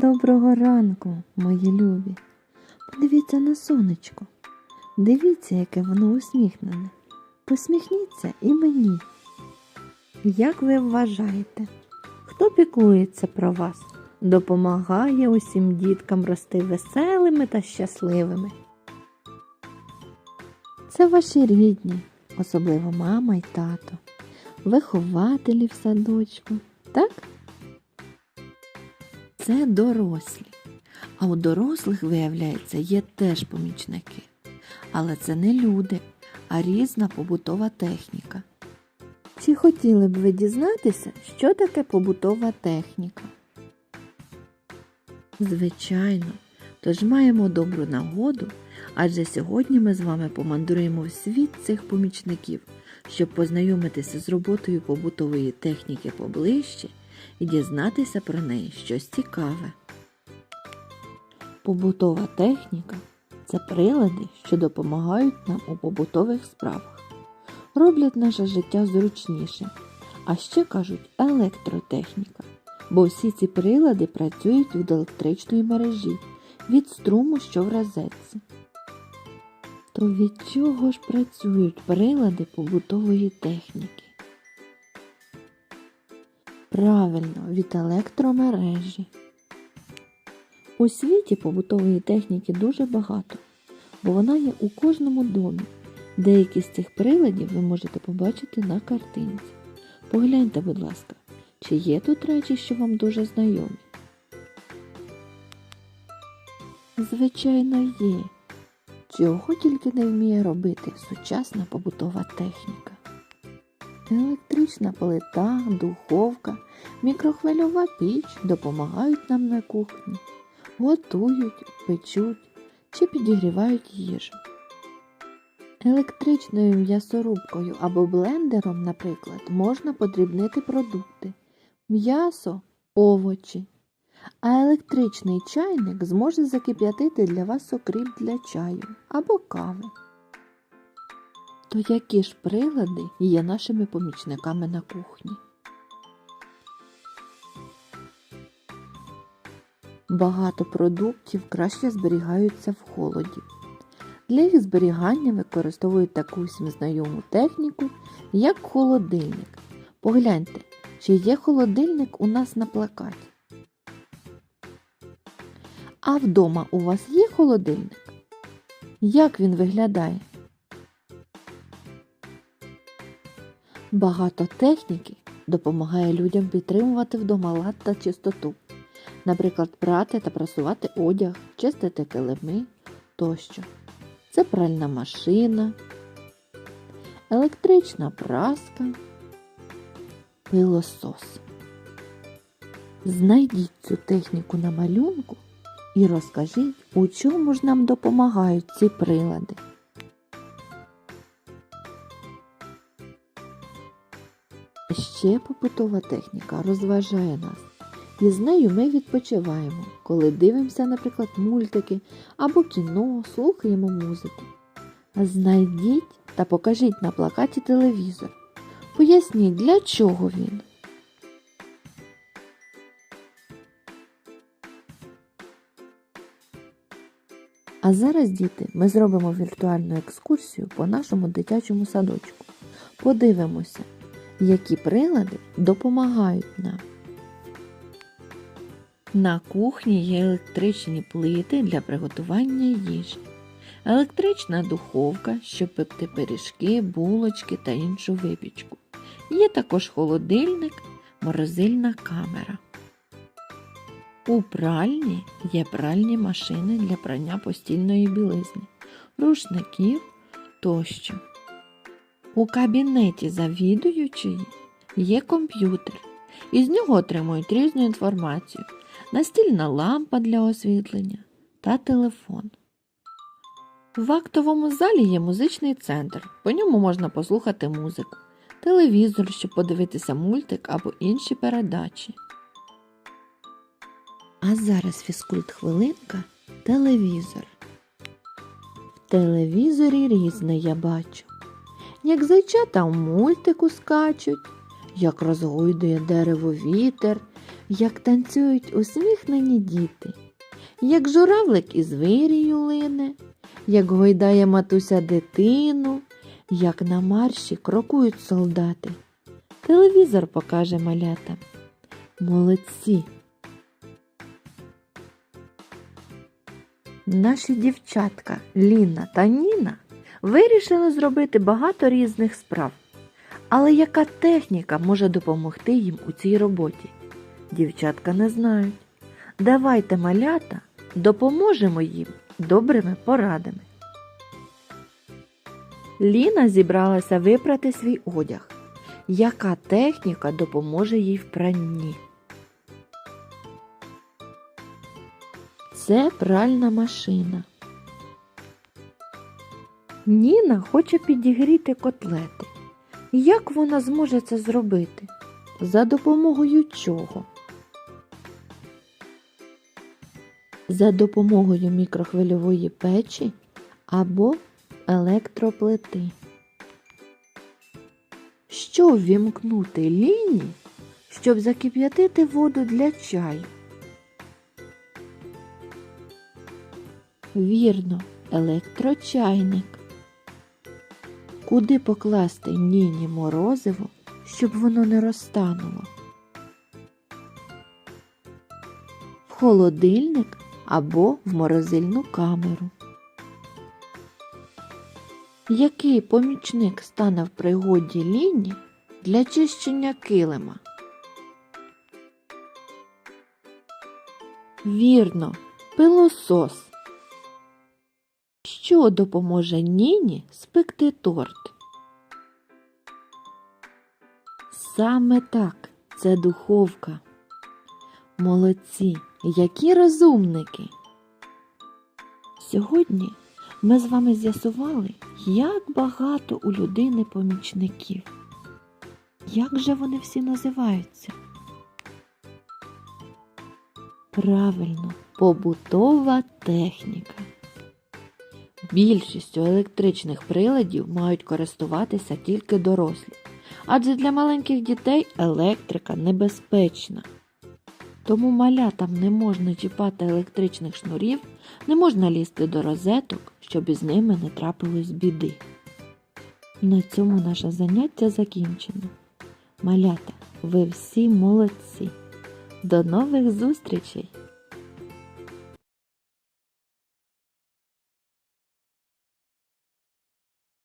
Доброго ранку, мої любі. Подивіться на сонечко. Дивіться, яке воно усміхнене. Посміхніться і мені. Як ви вважаєте, хто піклується про вас, допомагає усім діткам рости веселими та щасливими? Це ваші рідні, особливо мама й тато, вихователі в садочку, так? Це дорослі. А у дорослих, виявляється, є теж помічники. Але це не люди, а різна побутова техніка. Чи хотіли б ви дізнатися, що таке побутова техніка? Звичайно, тож маємо добру нагоду, адже сьогодні ми з вами помандруємо в світ цих помічників, щоб познайомитися з роботою побутової техніки поближче і дізнатися про неї щось цікаве. Побутова техніка це прилади, що допомагають нам у побутових справах, роблять наше життя зручнішим, а ще кажуть електротехніка, бо всі ці прилади працюють від електричної мережі, від струму, що в розетці. То від чого ж працюють прилади побутової техніки? Правильно, від електромережі. У світі побутової техніки дуже багато, бо вона є у кожному домі. Деякі з цих приладів ви можете побачити на картинці. Погляньте, будь ласка, чи є тут речі, що вам дуже знайомі? Звичайно, є. Чого тільки не вміє робити сучасна побутова техніка. Електрична плита, духовка, мікрохвильова піч допомагають нам на кухні, готують, печуть чи підігрівають їжу. Електричною м'ясорубкою або блендером, наприклад, можна подрібнити продукти, м'ясо, овочі, а електричний чайник зможе закип'ятити для вас окріп для чаю або кави. То які ж прилади є нашими помічниками на кухні? Багато продуктів краще зберігаються в холоді. Для їх зберігання використовують таку всім знайому техніку, як холодильник. Погляньте, чи є холодильник у нас на плакаті. А вдома у вас є холодильник? Як він виглядає? Багато техніки допомагає людям підтримувати вдома лад та чистоту, наприклад, прати та прасувати одяг, чистити килими тощо. Це пральна машина, електрична праска, пилосос. Знайдіть цю техніку на малюнку і розкажіть, у чому ж нам допомагають ці прилади. Ще побутова техніка розважає нас, і з нею ми відпочиваємо, коли дивимося, наприклад, мультики або кіно, слухаємо музику. Знайдіть та покажіть на плакаті телевізор. Поясніть, для чого він. А зараз, діти, ми зробимо віртуальну екскурсію по нашому дитячому садочку. Подивимося, які прилади допомагають нам. На кухні є електричні плити для приготування їжі, електрична духовка, щоб пекти пиріжки, булочки та іншу випічку. Є також холодильник, морозильна камера. У пральні є пральні машини для прання постільної білизни, рушників тощо. У кабінеті завідуючої є комп'ютер, із нього отримують різну інформацію, настільна лампа для освітлення та телефон. В актовому залі є музичний центр, по ньому можна послухати музику, телевізор, щоб подивитися мультик або інші передачі. А зараз фізкульт хвилинка телевізор. В телевізорі різне я бачу. Як зайчата в мультику скачуть, як розгойдує дерево вітер, як танцюють усміхнені діти, як журавлик із вирію лине, як гойдає матуся дитину, як на марші крокують солдати. Телевізор покаже малята. Молодці. Наші дівчатка Ліна та Ніна вирішили зробити багато різних справ. Але яка техніка може допомогти їм у цій роботі? Дівчатка не знають. Давайте, малята, допоможемо їм добрими порадами. Ліна зібралася випрати свій одяг. Яка техніка допоможе їй в пранні? Це пральна машина. Ніна хоче підігріти котлети. Як вона зможе це зробити? За допомогою чого? За допомогою мікрохвильової печі або електроплити. Що ввімкнути ліні, щоб закип'ятити воду для чаю? Вірно, електрочайник. Куди покласти ніні морозиво, щоб воно не розтануло? В холодильник або в морозильну камеру. Який помічник стане в пригоді ліні для чищення килима? Вірно, пилосос. Що допоможе Ніні спекти торт? Саме так, це духовка. Молодці, які розумники. Сьогодні ми з вами з'ясували, як багато у людини помічників. Як же вони всі називаються? Правильно, побутова техніка. Більшістю електричних приладів мають користуватися тільки дорослі, адже для маленьких дітей електрика небезпечна. Тому малятам не можна чіпати електричних шнурів, не можна лізти до розеток, щоб із ними не трапилось біди. На цьому наше заняття закінчено. Малята, ви всі молодці. До нових зустрічей!